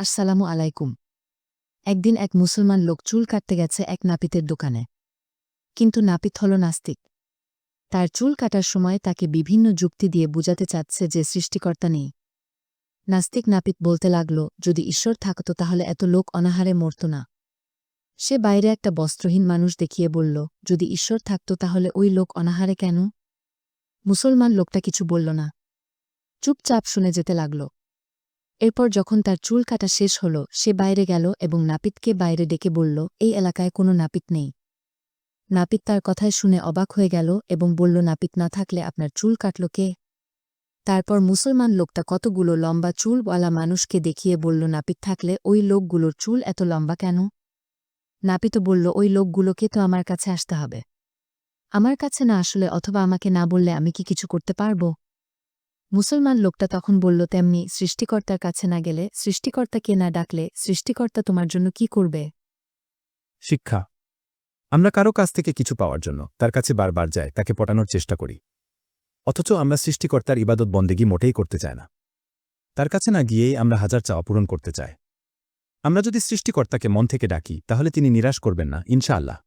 আসসালামু আলাইকুম। একদিন এক মুসলমান লোক চুল কাটতে গেছে এক নাপিতের দোকানে। কিন্তু নাপিত হল নাস্তিক। তার চুল কাটার সময় তাকে বিভিন্ন যুক্তি দিয়ে বুঝাতে চাচ্ছে যে সৃষ্টিকর্তা নেই। নাস্তিক নাপিত বলতে লাগল, যদি ঈশ্বর থাকত তাহলে এত লোক অনাহারে মরত না। সে বাইরে একটা বস্ত্রহীন মানুষ দেখিয়ে বলল, যদি ঈশ্বর থাকত তাহলে ওই লোক অনাহারে কেন? মুসলমান লোকটা কিছু বলল না। চুপচাপ শুনে যেতে লাগল। এরপর যখন তার চুল কাটা শেষ হল, সে বাইরে গেল এবং নাপিতকে বাইরে ডেকে বলল, এই এলাকায় কোনো নাপিত নেই। নাপিত তার কথায় শুনে অবাক হয়ে গেল এবং বলল, নাপিত না থাকলে আপনার চুল কাটল কে? তারপর মুসলমান লোকটা কতগুলো লম্বা চুলওয়ালা মানুষকে দেখিয়ে বলল, নাপিত থাকলে ওই লোকগুলোর চুল এত লম্বা কেন? নাপিত বলল, ওই লোকগুলোকে তো আমার কাছে আসতে হবে। আমার কাছে না আসলে অথবা আমাকে না বললে আমি কি কিছু করতে পারব? মুসলমান লোকটা তখন বলল, তেমনি সৃষ্টিকর্তার কাছে না গেলে সৃষ্টিকর্তাকে না ডাকলে সৃষ্টিকর্তা তোমার জন্য কি করবে? শিক্ষা। আমরা কারও কাছ থেকে কিছু পাওয়ার জন্য তার কাছে বারবার যায় তাকে পটানোর চেষ্টা করি। অথচ আমরা সৃষ্টিকর্তার ইবাদত বন্দেগী মোটেই করতে চায় না। তার কাছে না গিয়েই আমরা হাজার চাওয়া পূরণ করতে চাই। আমরা যদি সৃষ্টিকর্তাকে মন থেকে ডাকি, তাহলে তিনি নিরাশ করবেন না, ইনশাআল্লাহ।